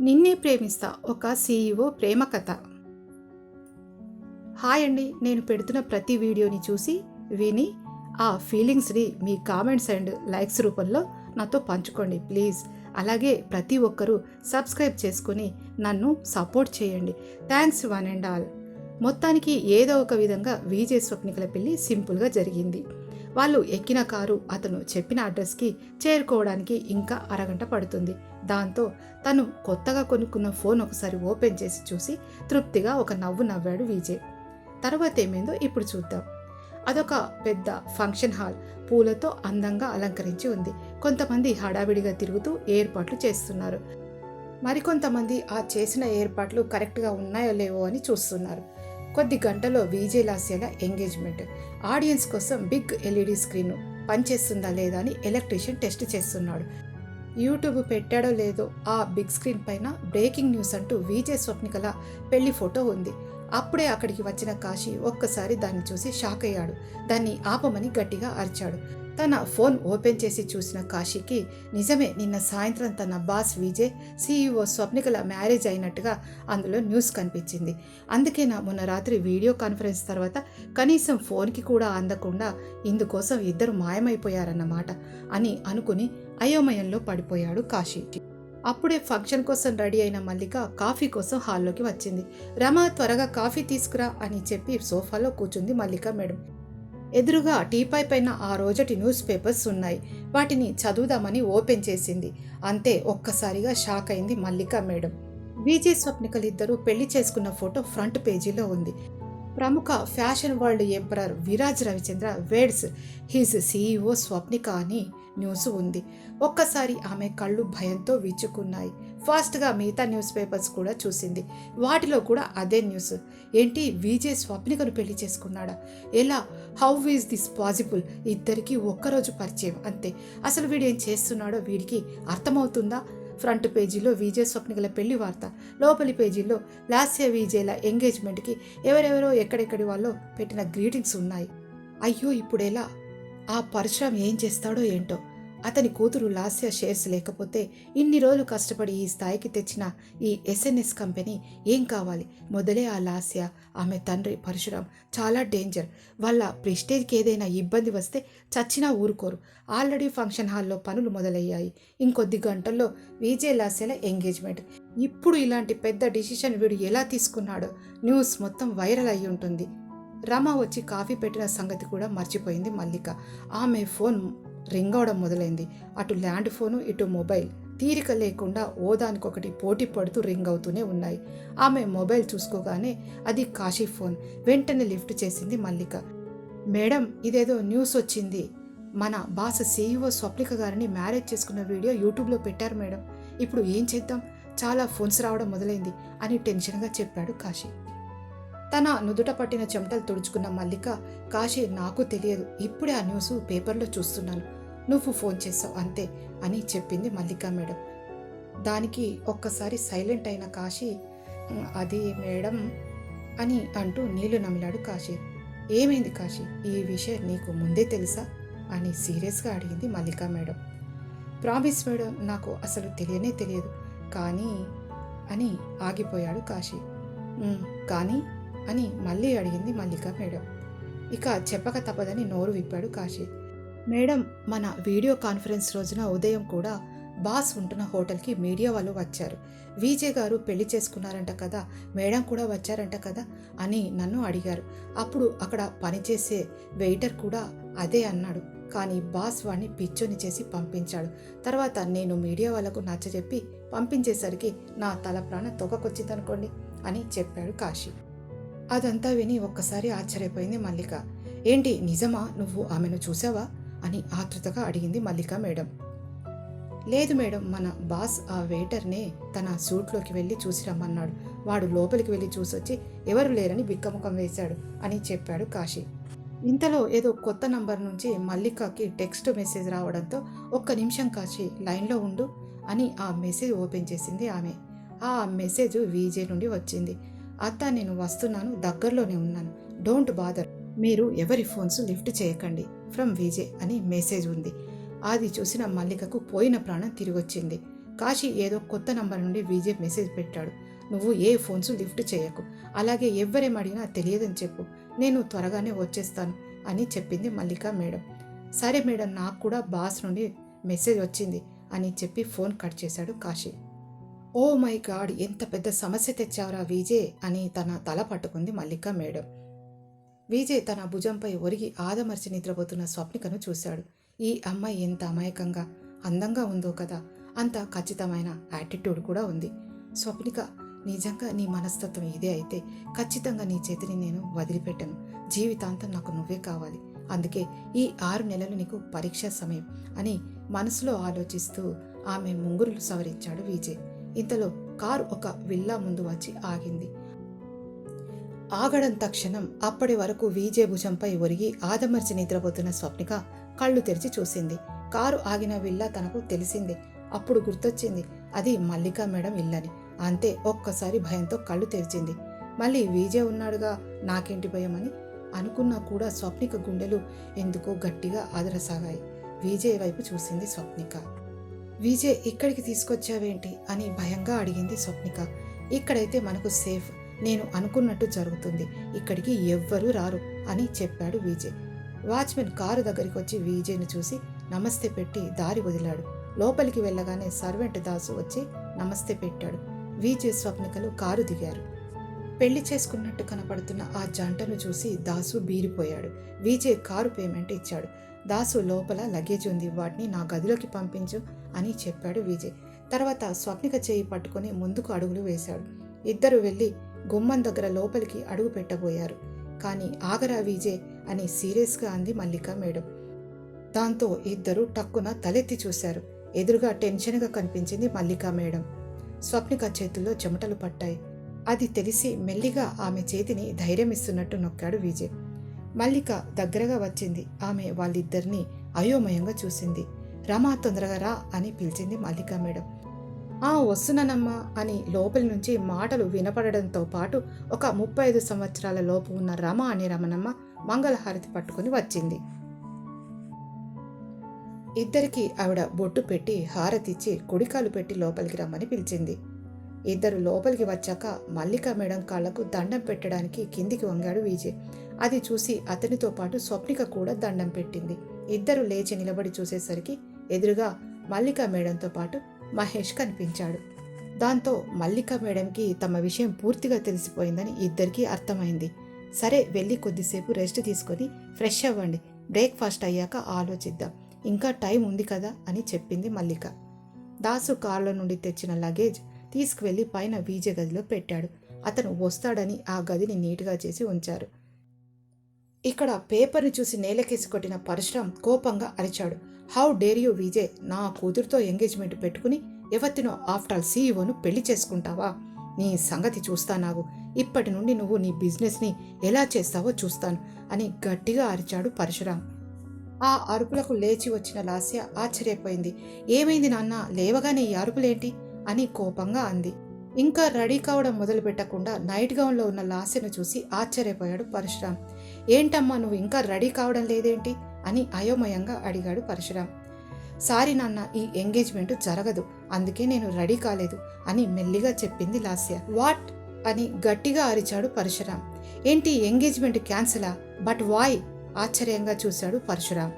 నిన్నే ప్రేమిస్తా ఒక సీఈఓ ప్రేమ కథ. హాయ్ అండి నేను పెడుతున్న ప్రతి వీడియోని చూసి విని ఆ ఫీలింగ్స్ని మీ కామెంట్స్ అండ్ లైక్స్ రూపంలో నాతో పంచుకోండి ప్లీజ్. అలాగే ప్రతి ఒక్కరూ సబ్స్క్రైబ్ చేసుకొని నన్ను సపోర్ట్ చేయండి. Thanks one and all. మొత్తానికి ఏదో ఒక విధంగా విజయ స్వప్నికల పెళ్ళి సింపుల్గా జరిగింది. వాళ్ళు ఎక్కిన కారు అతను చెప్పిన అడ్రస్కి చేరుకోవడానికి ఇంకా అరగంట పడుతుంది. దాంతో తను కొత్తగా కొనుక్కున్న ఫోన్ ఒకసారి ఓపెన్ చేసి చూసి తృప్తిగా ఒక నవ్వు నవ్వాడు విజయ్. తర్వాత ఏమైందో ఇప్పుడు చూద్దాం. అదొక పెద్ద ఫంక్షన్ హాల్. పూలతో అందంగా అలంకరించి ఉంది. కొంతమంది హడావిడిగా తిరుగుతూ ఏర్పాట్లు చేస్తున్నారు. మరికొంతమంది ఆ చేసిన ఏర్పాట్లు కరెక్ట్గా ఉన్నాయో లేవో అని చూస్తున్నారు. కొద్ది గంటలో విజయ్ లాస్యాల ఎంగేజ్మెంట్. ఆడియన్స్ కోసం బిగ్ ఎల్ఈడి స్క్రీన్ పనిచేస్తుందా లేదా అని ఎలక్ట్రీషియన్ టెస్ట్ చేస్తున్నాడు. యూట్యూబ్ పెట్టాడో లేదో ఆ బిగ్ స్క్రీన్ పైన బ్రేకింగ్ న్యూస్ అంటూ విజయ్ స్వప్నికల పెళ్ళి ఫోటో ఉంది. అప్పుడే అక్కడికి వచ్చిన కాశీ ఒక్కసారి దాన్ని చూసి షాక్ అయ్యాడు. దాన్ని ఆపమని గట్టిగా అరిచాడు. తన ఫోన్ ఓపెన్ చేసి చూసిన కాశీకి నిజమే నిన్న సాయంత్రం తన బాస్ విజయ్ సీఈఓ స్వప్నికల మ్యారేజ్ అయినట్టుగా అందులో న్యూస్ కనిపించింది. అందుకే నా మొన్న రాత్రి వీడియో కాన్ఫరెన్స్ తర్వాత కనీసం ఫోన్కి కూడా అందకుండా ఇందుకోసం ఇద్దరు మాయమైపోయారన్నమాట అని అనుకుని అయోమయంలో పడిపోయాడు కాశీ అప్పుడే ఫంక్షన్ కోసం రెడీ అయిన మల్లిక కాఫీ కోసం హాల్లోకి వచ్చింది. రమ త్వరగా కాఫీ తీసుకురా అని చెప్పి సోఫాలో కూర్చుంది మల్లిక మేడం. ఎదురుగా టీపై పైన ఆ రోజటి న్యూస్ పేపర్స్ ఉన్నాయి. వాటిని చదువుదామని ఓపెన్ చేసింది. అంతే ఒక్కసారిగా షాక్ అయింది మల్లిక మేడం. విజయ్ స్వప్నికలు ఇద్దరు పెళ్ళి చేసుకున్న ఫోటో ఫ్రంట్ పేజీలో ఉంది. ప్రముఖ fashion world emperor Viraj Ravichandra weds his CEO Swapnika అని న్యూస్ ఉంది. ఒక్కసారి ఆమె కళ్ళు భయంతో విచ్చుకున్నాయి. ఫాస్ట్గా మిగతా న్యూస్ పేపర్స్ కూడా చూసింది. వాటిలో కూడా అదే న్యూస్. ఏంటి? విజయ్ స్వప్నికను పెళ్ళి చేసుకున్నాడా? ఎలా? హౌ ఈజ్ దిస్ పాసిబుల్ ఇద్దరికి ఒక్కరోజు పరిచయం అంతే. అసలు వీడు ఏం చేస్తున్నాడో వీడికి అర్థమవుతుందా? ఫ్రంట్ పేజీలో విజయ్ స్వప్నికల పెళ్ళి వార్త. లోపలి పేజీలో లాస్య విజయ్ల ఎంగేజ్మెంట్కి ఎవరెవరో ఎక్కడెక్కడి వాళ్ళో పెట్టిన గ్రీటింగ్స్ ఉన్నాయి. అయ్యో ఇప్పుడెలా? ఆ పరశురామ్ ఏం చేస్తాడో ఏంటో? అతని కూతురు లాస్య షేర్స్ లేకపోతే ఇన్ని రోజులు కష్టపడి ఈ స్థాయికి తెచ్చిన ఈ ఎస్ఎన్ఎస్ కంపెనీ ఏం కావాలి? మొదలే ఆ లాస్య ఆమె తండ్రి పరశురామ్ చాలా డేంజర్. వాళ్ళ ప్రెస్టేజ్కి ఏదైనా ఇబ్బంది వస్తే చచ్చినా ఊరుకోరు. ఆల్రెడీ ఫంక్షన్ హాల్లో పనులు మొదలయ్యాయి. ఇంకొద్ది గంటల్లో విజయ్ లాస్యల ఎంగేజ్మెంట్. ఇప్పుడు ఇలాంటి పెద్ద డిసిషన్ వీడు ఎలా తీసుకున్నాడో న్యూస్ మొత్తం వైరల్ అయి ఉంటుంది. రమ వచ్చి కాఫీ పెట్టిన సంగతి కూడా మర్చిపోయింది మల్లిక. ఆమె ఫోన్ రింగ్ అవడం మొదలైంది. అటు ల్యాండ్ ఫోను ఇటు మొబైల్. తీరిక లేకుండా ఓ దానికొకటి పోటీ పడుతూ రింగ్ అవుతూనే ఉన్నాయి. ఆమె మొబైల్ చూసుకోగానే అది కాశీ ఫోన్. వెంటనే లిఫ్ట్ చేసింది మల్లిక. మేడం ఇదేదో న్యూస్ వచ్చింది. మన బాస్ సీఈఓ స్వప్నిక గారిని మ్యారేజ్ చేసుకున్న వీడియో యూట్యూబ్లో పెట్టారు మేడం. ఇప్పుడు ఏం చేద్దాం? చాలా ఫోన్స్ రావడం మొదలైంది అని టెన్షన్గా చెప్పాడు కాశీ. తన నుదుట పట్టిన చెమటలు తుడుచుకున్న మల్లిక కాశీ నాకు తెలియదు. ఇప్పుడే ఆ న్యూస్ పేపర్లో చూస్తున్నాను. నువ్వు ఫోన్ చేసావు అంతే అని చెప్పింది మల్లిక మేడం. దానికి ఒక్కసారి సైలెంట్ అయిన కాశీ అది మేడం అని అంటూ నీళ్ళు నమిలాడు కాశీ. ఏమైంది కాశీ? ఈ విషయం నీకు ముందే తెలుసా? అని సీరియస్గా అడిగింది మల్లిక మేడం. ప్రామిస్ మేడం నాకు అసలు తెలియనే తెలియదు. కానీ అని ఆగిపోయాడు కాశీ. కానీ అని మళ్ళీ అడిగింది మల్లిక మేడం. ఇక చెప్పక తప్పదని నోరు విప్పాడు కాశీ. మేడం మన వీడియో కాన్ఫరెన్స్ రోజున ఉదయం కూడా బాస్ ఉంటున్న హోటల్కి మీడియా వాళ్ళు వచ్చారు. విజయ్ గారు పెళ్ళి చేసుకున్నారంట కదా మేడం కూడా వచ్చారంట కదా అని నన్ను అడిగారు. అప్పుడు అక్కడ పనిచేసే వెయిటర్ కూడా అదే అన్నాడు. కానీ బాస్ వాడిని పిచ్చోని చేసి పంపించాడు. తర్వాత నేను మీడియా వాళ్ళకు నచ్చజెప్పి పంపించేసరికి నా తల ప్రాణ తొకకొచ్చిందనుకోండి అని చెప్పాడు కాశీ. అదంతా విని ఒక్కసారి ఆశ్చర్యపోయింది మల్లిక. ఏంటి నిజమా నువ్వు ఆమెను చూసావా? అని ఆతృతగా అడిగింది మల్లిక మేడం. లేదు మేడం మన బాస్ ఆ వెయిటర్నే తన సూట్లోకి వెళ్ళి చూసి రమ్మన్నాడు. వాడు లోపలికి వెళ్ళి చూసొచ్చి ఎవరు లేరని బిక్కముఖం వేశాడు అని చెప్పాడు కాశీ. ఇంతలో ఏదో కొత్త నంబర్ నుంచి మల్లికకి టెక్స్ట్ మెసేజ్ రావడంతో ఒక్క నిమిషం కాశీ లైన్లో ఉండు అని ఆ మెసేజ్ ఓపెన్ చేసింది ఆమె. ఆ మెసేజ్ వీజే నుండి వచ్చింది. అత్త నేను వస్తున్నాను దగ్గరలోనే ఉన్నాను. Don't bother. మీరు ఎవరి ఫోన్స్ లిఫ్ట్ చేయకండి. ఫ్రమ్ విజయ్ అని మెసేజ్ ఉంది. అది చూసిన మల్లికకు పోయిన ప్రాణం తిరిగొచ్చింది. కాశీ ఏదో కొత్త నంబర్ నుండి విజయ్ మెసేజ్ పెట్టాడు. నువ్వు ఏ ఫోన్స్ లిఫ్ట్ చేయకు. అలాగే ఎవ్వరేం అడిగినా తెలియదని చెప్పు. నేను త్వరగానే వచ్చేస్తాను అని చెప్పింది మల్లిక మేడం. సరే మేడం నాకు కూడా బాస్ నుండి మెసేజ్ వచ్చింది అని చెప్పి ఫోన్ కట్ చేశాడు కాశీ. ఓ మై గాడ్ ఎంత పెద్ద సమస్య తెచ్చావురా విజయ్ అని తన తల పట్టుకుంది మల్లిక మేడం. విజయ్ తన భుజంపై ఒరిగి ఆదమర్చి నిద్రపోతున్న స్వప్నికను చూశాడు. ఈ అమ్మాయి ఎంత అమాయకంగా అందంగా ఉందో కదా అంత ఖచ్చితమైన యాటిట్యూడ్ కూడా ఉంది. స్వప్నిక నిజంగా నీ మనస్తత్వం ఇదే అయితే ఖచ్చితంగా నీ చేతిని నేను వదిలిపెట్టను. జీవితాంతం నాకు నువ్వే కావాలి. అందుకే ఈ ఆరు నెలలు నీకు పరీక్ష సమయం అని మనసులో ఆలోచిస్తూ ఆమె ముంగురులు సవరించాడు విజయ్. ఇంతలో కారు ఒక విల్లా ముందు వచ్చి ఆగింది. ఆగడం తక్షణం అప్పటి వరకు వీజే భుజంపై ఒరిగి ఆదమర్చి నిద్రపోతున్న స్వప్నిక కళ్ళు తెరిచి చూసింది. కారు ఆగిన విల్లా తనకు తెలిసింది. అప్పుడు గుర్తొచ్చింది అది మల్లికా మేడం ఇల్లని. అంతే ఒక్కసారి భయంతో కళ్ళు తెరిచింది. మళ్ళీ వీజే ఉన్నాడుగా నాకేంటి భయమని అనుకున్నా కూడా స్వప్నిక గుండెలు ఎందుకో గట్టిగా ఆదరసాగాయి. విజయ్ వైపు చూసింది స్వప్నిక. విజయ్ ఇక్కడికి తీసుకొచ్చావేంటి అని భయంగా అడిగింది స్వప్నిక. ఇక్కడైతే మనకు సేఫ్. నేను అనుకున్నట్టు జరుగుతుంది. ఇక్కడికి ఎవ్వరూ రారు అని చెప్పాడు విజయ్. వాచ్మెన్ కారు దగ్గరికి వచ్చి విజయ్ను చూసి నమస్తే పెట్టి దారి వదిలాడు. లోపలికి వెళ్ళగానే సర్వెంట్ దాసు వచ్చి నమస్తే పెట్టాడు. విజయ్ స్వప్నికలు కారు దిగారు. పెళ్ళి చేసుకున్నట్టు కనపడుతున్న ఆ జంటను చూసి దాసు బీరిపోయాడు. విజయ్ కారు పేమెంట్ ఇచ్చాడు. దాసు లోపల లగేజ్ ఉంది వాటిని నా గదిలోకి పంపించు అని చెప్పాడు విజయ్. తర్వాత స్వప్నిక చేయి పట్టుకొని ముందుకు అడుగులు వేశాడు. ఇద్దరు వెళ్ళి గుమ్మం దగ్గర లోపలికి అడుగు పెట్టబోయారు. కానీ ఆగరా విజయ్ అని సీరియస్గా అంది మల్లిక మేడం. దాంతో ఇద్దరు టక్కున తలెత్తి చూశారు. ఎదురుగా టెన్షన్గా కనిపించింది మల్లిక మేడం. స్వప్నిక చేతుల్లో చెమటలు పట్టాయి. అది తెలిసి మెల్లిగా ఆమె చేతిని ధైర్యం ఇస్తున్నట్టు నొక్కాడు విజయ్. మల్లిక దగ్గరగా వచ్చింది. ఆమె వాళ్ళిద్దరినీ అయోమయంగా చూసింది. రమా తొందరగా రా అని పిలిచింది మల్లికా మేడం. ఆ వస్తున్నానమ్మా అని లోపలి నుంచి మాటలు వినపడడంతో పాటు ఒక ముప్పై ఐదు సంవత్సరాల లోపు ఉన్న రమ అనే రమణమ్మ మంగళహారతి పట్టుకుని వచ్చింది. ఇద్దరికి ఆవిడ బొట్టు పెట్టి హారతిచ్చి కుడికాలు పెట్టి లోపలికి రమ్మని పిలిచింది. ఇద్దరు లోపలికి వచ్చాక మల్లిక మేడం కాళ్ళకు దండం పెట్టడానికి కిందికి వంగాడు విజయ్. అది చూసి అతనితో పాటు స్వప్నిక కూడా దండం పెట్టింది. ఇద్దరు లేచి నిలబడి చూసేసరికి ఎదురుగా మల్లిక మేడంతో పాటు మహేష్ కనిపించాడు. దాంతో మల్లిక మేడంకి తమ విషయం పూర్తిగా తెలిసిపోయిందని ఇద్దరికీ అర్థమైంది. సరే వెళ్ళి కొద్దిసేపు రెస్ట్ తీసుకొని ఫ్రెష్ అవ్వండి. బ్రేక్ఫాస్ట్ అయ్యాక ఆలోచిద్దాం. ఇంకా టైం ఉంది కదా అని చెప్పింది మల్లిక. దాసు కారులో నుండి తెచ్చిన లగేజ్ తీసుకువెళ్ళి పైన వీజే గదిలో పెట్టాడు. అతను వస్తాడని ఆ గదిని నీట్గా చేసి ఉంచారు. ఇక్కడ పేపర్ని చూసి నేలకేసి కొట్టిన పరశురాం కోపంగా అరిచాడు. How dare you Vijay? నా కూతురుతో ఎంగేజ్మెంట్ పెట్టుకుని ఎవరినో ఆఫ్టర్ ఆల్ సీఈఓను పెళ్ళి చేసుకుంటావా? నీ సంగతి చూస్తా నాకు ఇప్పటి నుండి నువ్వు నీ బిజినెస్ని ఎలా చేస్తావో చూస్తాను అని గట్టిగా అరిచాడు పరశురాం. ఆ అరుపులకు లేచి వచ్చిన లాస్య ఆశ్చర్యపోయింది. ఏమైంది నాన్న? లేవగానే ఈ అరుపులేంటి? అని కోపంగా అంది. ఇంకా రెడీ కావడం మొదలు పెట్టకుండా నైట్ గౌన్లో ఉన్న లాస్యను చూసి ఆశ్చర్యపోయాడు పరశురాం ఏంటమ్మా నువ్వు ఇంకా రెడీ కావడం లేదేంటి? అని అయోమయంగా అడిగాడు పరశురాం సారీ నాన్న ఈ ఎంగేజ్మెంట్ జరగదు. అందుకే నేను రెడీ కాలేదు అని మెల్లిగా చెప్పింది లాస్య. వాట్? అని గట్టిగా అరిచాడు పరశురాం ఏంటి ఎంగేజ్మెంట్ క్యాన్సిలా? బట్ వాయ్ ఆశ్చర్యంగా చూశాడు పరశురాం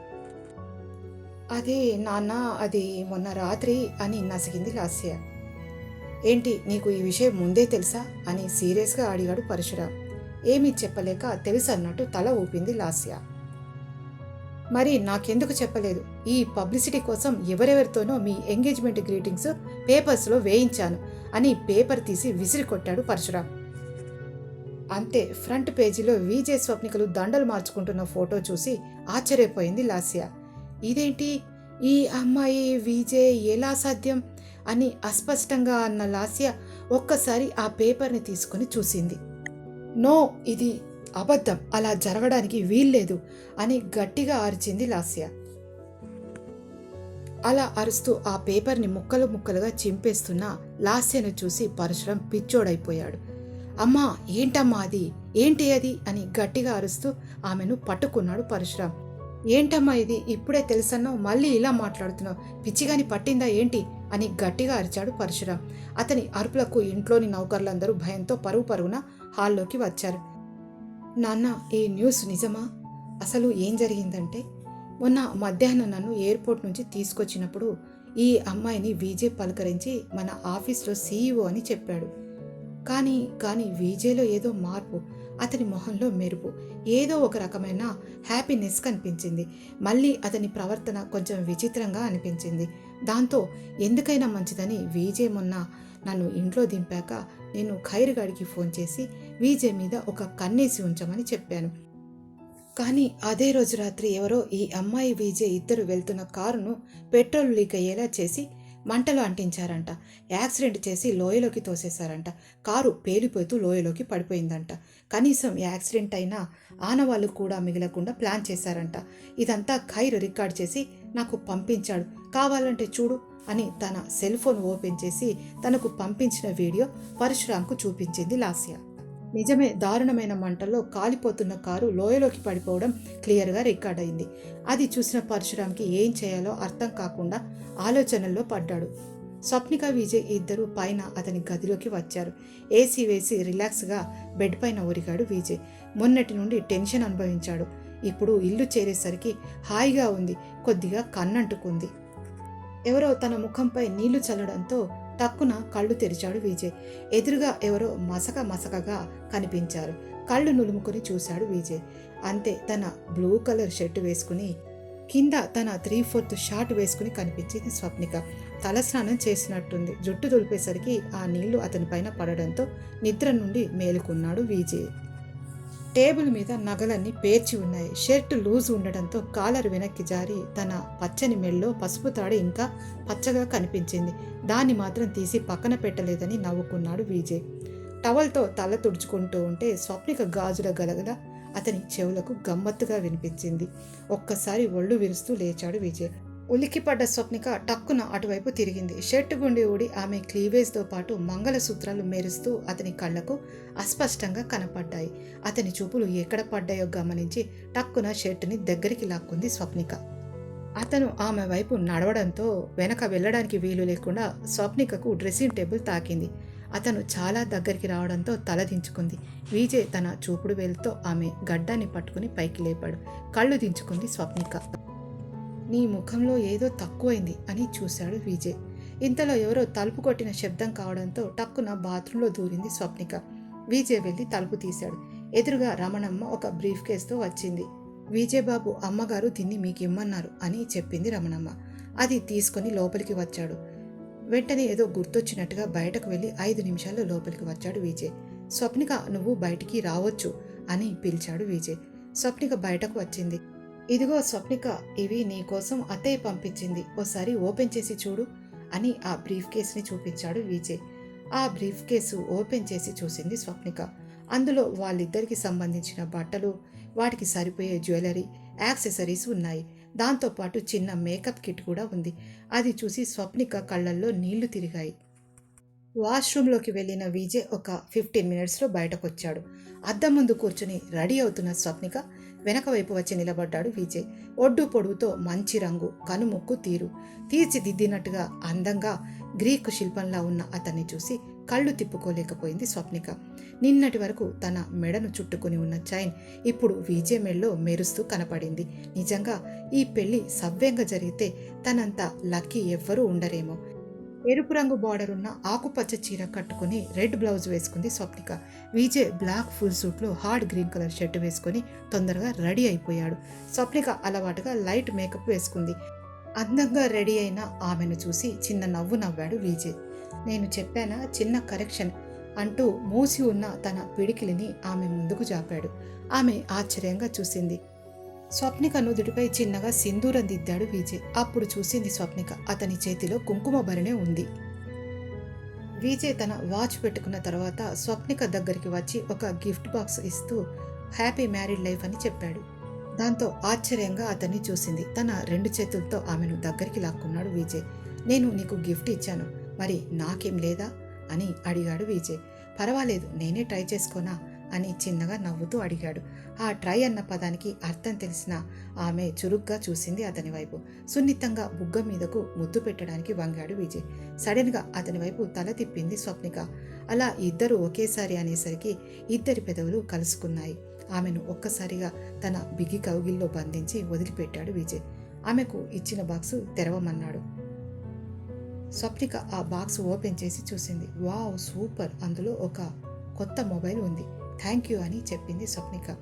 అదే నాన్న అది మొన్న రాత్రి అని నసిగింది లాస్య. ఏంటి నీకు ఈ విషయం ముందే తెలుసా? అని సీరియస్గా అడిగాడు పరశురాం. ఏమీ చెప్పలేక తెలుసన్నట్టు తల ఊపింది లాస్య. మరి నాకెందుకు చెప్పలేదు? ఈ పబ్లిసిటీ కోసం ఎవరెవరితోనో మీ ఎంగేజ్మెంట్ గ్రీటింగ్స్ పేపర్స్లో వేయించాను అని పేపర్ తీసి విసిరి కొట్టాడు పరశురాం. అంతే ఫ్రంట్ పేజీలో విజే స్వప్నికలు దండలు మార్చుకుంటున్న ఫోటో చూసి ఆశ్చర్యపోయింది లాస్య. ఇదేంటి? ఈ అమ్మాయి విజయ్ ఎలా సాధ్యం? అని అస్పష్టంగా అన్న లాస్య ఒక్కసారి ఆ పేపర్ని తీసుకుని చూసింది. నో ఇది అబద్ధం. అలా జరగడానికి వీల్లేదు అని గట్టిగా అరిచింది లాస్య. అలా అరుస్తూ ఆ పేపర్ని ముక్కలు ముక్కలుగా చింపేస్తున్న లాస్యను చూసి పరశురం పిచ్చోడైపోయాడు. అమ్మా ఏంటమ్మా అది? ఏంటి అది? అని గట్టిగా అరుస్తూ ఆమెను పట్టుకున్నాడు పరశురాం. ఏంటమ్మా ఇది? ఇప్పుడే తెలుసన్నావు? మళ్ళీ ఇలా మాట్లాడుతున్నావు? పిచ్చిగాని పట్టిందా ఏంటి? అని గట్టిగా అరిచాడు పరశురాం. అతని అరుపులకు ఇంట్లోని నౌకర్లందరూ భయంతో పరుగు పరుగున హాల్లోకి వచ్చారు. నాన్న ఈ న్యూస్ నిజమా? అసలు ఏం జరిగిందంటే మొన్న మధ్యాహ్నం నన్ను ఎయిర్పోర్ట్ నుంచి తీసుకొచ్చినప్పుడు ఈ అమ్మాయిని విజయ్ పలకరించి మన ఆఫీస్లో సీఈఓ అని చెప్పాడు. కానీ కానీ విజయ్లో ఏదో మార్పు. అతని మొహంలో మెరుపు. ఏదో ఒక రకమైన హ్యాపీనెస్ కనిపించింది. మళ్ళీ అతని ప్రవర్తన కొంచెం విచిత్రంగా అనిపించింది. దాంతో ఎందుకైనా మంచిదని విజయ్ మొన్న నన్ను ఇంట్లో దింపాక నేను ఖైరుగాడికి ఫోన్ చేసి విజయ్ మీద ఒక కన్నేసి ఉంచమని చెప్పాను. కానీ అదే రోజు రాత్రి ఎవరో ఈ అమ్మాయి విజయ్ ఇద్దరు వెళ్తున్న కారును పెట్రోల్ లీక్ అయ్యేలా చేసి మంటలు అంటించారంట. యాక్సిడెంట్ చేసి లోయలోకి తోసేశారంట. కారు పేలిపోతూ లోయలోకి పడిపోయిందంట. కనీసం యాక్సిడెంట్ అయినా ఆనవాళ్ళు కూడా మిగలకుండా ప్లాన్ చేశారంట. ఇదంతా ఖైర్ రికార్డ్ చేసి నాకు పంపించాడు. కావాలంటే చూడు అని తన సెల్ ఫోన్ ఓపెన్ చేసి తనకు పంపించిన వీడియో పరశురాంకు చూపించింది లాస్య. నిజమే దారుణమైన మంటల్లో కాలిపోతున్న కారు లోయలోకి పడిపోవడం క్లియర్గా రికార్డ్ అయింది. అది చూసిన పరశురామ్కి ఏం చేయాలో అర్థం కాకుండా ఆలోచనల్లో పడ్డాడు. స్వప్నిక విజయ్ ఇద్దరు పైన అతని గదిలోకి వచ్చారు. ఏసీ వేసి రిలాక్స్గా బెడ్ పైన ఒరిగాడు విజయ్. మొన్నటి నుండి టెన్షన్ అనుభవించాడు. ఇప్పుడు ఇల్లు చేరేసరికి హాయిగా ఉంది కొద్దిగా కన్నంటుకుంది. ఎవరో తన ముఖంపై నీళ్ళు చల్లడంతో టక్కున కళ్ళు తెరిచాడు విజయ్. ఎదురుగా ఎవరో మసక మసకగా కనిపించారు. కళ్ళు నులుముకొని చూశాడు విజయ్. అంతే తన బ్లూ కలర్ షర్ట్ వేసుకుని కింద తన త్రీ ఫోర్త్ షార్ట్ వేసుకుని కనిపించింది స్వప్నిక. తలస్నానం చేసినట్టుంది. జుట్టు దులిపేసరికి ఆ నీళ్ళు అతని పైన పడడంతో నిద్ర నుండి మేలుకున్నాడు విజయ్. టేబుల్ మీద నగలన్నీ పేర్చి ఉన్నాయి. షర్ట్ లూజ్ ఉండడంతో కాలర్ వెనక్కి జారి తన పచ్చని మెల్లో పసుపు తాడు ఇంకా పచ్చగా కనిపించింది. దాన్ని మాత్రం తీసి పక్కన పెట్టలేదని నవ్వుకున్నాడు విజయ్. టవల్తో తల తుడుచుకుంటూ ఉంటే స్వప్నిక గాజుల గలగల అతని చెవులకు గమ్మత్తుగా వినిపించింది. ఒక్కసారి ఒళ్ళు విరుస్తూ లేచాడు విజయ్. ఉలిక్కిపడ్డ స్వప్నిక టక్కున అటువైపు తిరిగింది. షర్ట్ గుండి ఊడి ఆమె క్లీవేజ్తో పాటు మంగళసూత్రాలు మెరుస్తూ అతని కళ్ళకు అస్పష్టంగా కనపడ్డాయి. అతని చూపులు ఎక్కడ పడ్డాయో గమనించి టక్కున షర్టుని దగ్గరికి లాక్కుంది స్వప్నిక. అతను ఆమె వైపు నడవడంతో వెనక వెళ్ళడానికి వీలు లేకుండా స్వప్నికకు డ్రెస్సింగ్ టేబుల్ తాకింది. అతను చాలా దగ్గరికి రావడంతో తలదించుకుంది విజయ్ తన చూపుడు వేలుతో ఆమె గడ్డాన్ని పట్టుకుని పైకి లేపాడు. కళ్ళు దించుకుంది స్వప్నిక. నీ ముఖంలో ఏదో తక్కువైంది అని చూశాడు విజయ్. ఇంతలో ఎవరో తలుపు కొట్టిన శబ్దం కావడంతో టక్కున బాత్రూంలో దూరింది స్వప్నిక. విజయ్ వెళ్ళి తలుపు తీశాడు. ఎదురుగా రమణమ్మ ఒక బ్రీఫ్ కేసుతో వచ్చింది. విజయబాబు అమ్మగారు దీన్ని మీకు ఇమ్మన్నారు అని చెప్పింది రమణమ్మ. అది తీసుకొని లోపలికి వచ్చాడు. వెంటనే ఏదో గుర్తొచ్చినట్టుగా బయటకు వెళ్ళి ఐదు నిమిషాల్లో లోపలికి వచ్చాడు విజయ్. స్వప్నిక నువ్వు బయటికి రావచ్చు అని పిలిచాడు విజయ్. స్వప్నిక బయటకు వచ్చింది. ఇదిగో స్వప్నిక ఇవి నీ కోసం అత్తయ్య పంపించింది. ఓసారి ఓపెన్ చేసి చూడు అని ఆ బ్రీఫ్ కేసుని చూపించాడు విజయ్. ఆ బ్రీఫ్ కేసు ఓపెన్ చేసి చూసింది స్వప్నిక. అందులో వాళ్ళిద్దరికి సంబంధించిన బట్టలు వాటికి సరిపోయే జ్యువెలరీ యాక్సెసరీస్ ఉన్నాయి. దాంతోపాటు చిన్న మేకప్ కిట్ కూడా ఉంది. అది చూసి స్వప్నిక కళ్ళల్లో నీళ్ళు తిరిగాయి. వాష్రూమ్లోకి వెళ్ళిన విజయ్ ఒక ఫిఫ్టీన్ మినిట్స్లో బయటకు వచ్చాడు అద్దం ముందు కూర్చుని రెడీ అవుతున్న స్వప్నిక వెనక వైపు వచ్చి నిలబడ్డాడు విజయ్. ఒడ్డు పొడుగుతో మంచి రంగు కనుముక్కు తీరు. తీర్చిదిద్దినట్టుగా అందంగా గ్రీకు శిల్పంలా ఉన్న అతన్ని చూసి కళ్ళు తిప్పుకోలేకపోయింది స్వప్నిక. నిన్నటి వరకు తన మెడను చుట్టుకుని ఉన్న చైన్ ఇప్పుడు విజయ్ మెడలో మెరుస్తూ కనపడింది. నిజంగా ఈ పెళ్ళి సవ్యంగా జరిగితే తనంత లక్కీ ఎవ్వరూ ఉండరేమో. ఎరుపు రంగు బార్డర్ ఉన్న ఆకుపచ్చ చీర కట్టుకుని రెడ్ బ్లౌజ్ వేసుకుంది స్వప్నిక. విజయ్ బ్లాక్ ఫుల్ సూట్లో హార్డ్ గ్రీన్ కలర్ షర్ట్ వేసుకొని తొందరగా రెడీ అయిపోయాడు. స్వప్నిక అలవాటుగా లైట్ మేకప్ వేసుకుంది. అందంగా రెడీ అయిన ఆమెను చూసి చిన్న నవ్వు నవ్వాడు విజయ్. నేను చెప్పానా? చిన్న కరెక్షన్ అంటూ మూసి ఉన్న తన పిడికిలిని ఆమె ముందుకు జాపాడు. ఆమె ఆశ్చర్యంగా చూసింది. స్వప్నిక నుదుటిపై చిన్నగా సింధూరం దిద్దాడు విజయ్. అప్పుడు చూసింది స్వప్నిక అతని చేతిలో కుంకుమ భరణే ఉంది. విజయ్ తన వాచ్ పెట్టుకున్న తర్వాత స్వప్నిక దగ్గరికి వచ్చి ఒక గిఫ్ట్ బాక్స్ ఇస్తూ హ్యాపీ మ్యారీడ్ లైఫ్ అని చెప్పాడు. దాంతో ఆశ్చర్యంగా అతన్ని చూసింది. తన రెండు చేతులతో ఆమెను దగ్గరికి లాక్కున్నాడు విజయ్. నేను నీకు గిఫ్ట్ ఇచ్చాను. మరి నాకేం లేదా? అని అడిగాడు విజయ్. పర్వాలేదు నేనే ట్రై చేసుకోనా? అని చిన్నగా నవ్వుతూ అడిగాడు. ఆ ట్రై అన్న పదానికి అర్థం తెలిసిన ఆమె చురుగ్గా చూసింది అతని వైపు. సున్నితంగా బుగ్గ మీదకు ముద్దు పెట్టడానికి వంగాడు విజయ్. సడన్గా అతని వైపు తల తిప్పింది స్వప్నిక. అలా ఇద్దరు ఒకేసారి అనేసరికి ఇద్దరి పెదవులు కలుసుకున్నాయి. ఆమెను ఒక్కసారిగా తన బిగి కౌగిల్లో బంధించి వదిలిపెట్టాడు విజయ్. ఆమెకు ఇచ్చిన బాక్సు తెరవమన్నాడు. స్వప్నిక ఆ బాక్స్ ఓపెన్ చేసి చూసింది. Wow super! అందులో ఒక కొత్త మొబైల్ ఉంది. థ్యాంక్ యూ అని చెప్పింది స్వప్నిక.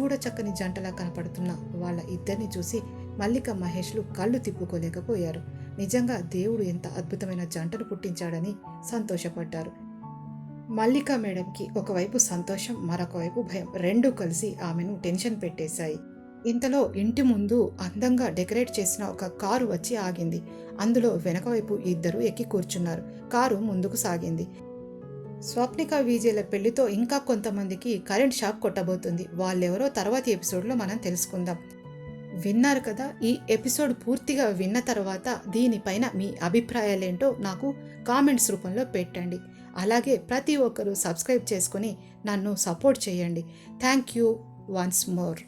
చూడచక్కని జంటలా కనపడుతున్న వాళ్ళ ఇద్దరిని చూసి మల్లిక మహేష్లు కళ్ళు తిప్పుకోలేకపోయారు. నిజంగా దేవుడు ఎంత అద్భుతమైన జంటను పుట్టించాడని సంతోషపడ్డారు. మల్లిక మేడంకి ఒకవైపు సంతోషం మరొక వైపు భయం. రెండూ కలిసి ఆమెను టెన్షన్ పెట్టేశాయి. ఇంతలో ఇంటి ముందు అందంగా డెకరేట్ చేసిన ఒక కారు వచ్చి ఆగింది. అందులో వెనక వైపు ఇద్దరు ఎక్కి కూర్చున్నారు. కారు ముందుకు సాగింది. స్వప్నిక విజయల పెళ్ళితో ఇంకా కొంతమందికి కరెంట్ షాక్ కొట్టబోతుంది. వాళ్ళెవరో తర్వాతి ఎపిసోడ్లో మనం తెలుసుకుందాం. విన్నారు కదా ఈ ఎపిసోడ్ పూర్తిగా విన్న తర్వాత దీనిపైన మీ అభిప్రాయాలేంటో నాకు కామెంట్స్ రూపంలో పెట్టండి. అలాగే ప్రతి ఒక్కరూ సబ్స్క్రైబ్ చేసుకొని నన్ను సపోర్ట్ చేయండి. Thank you once more.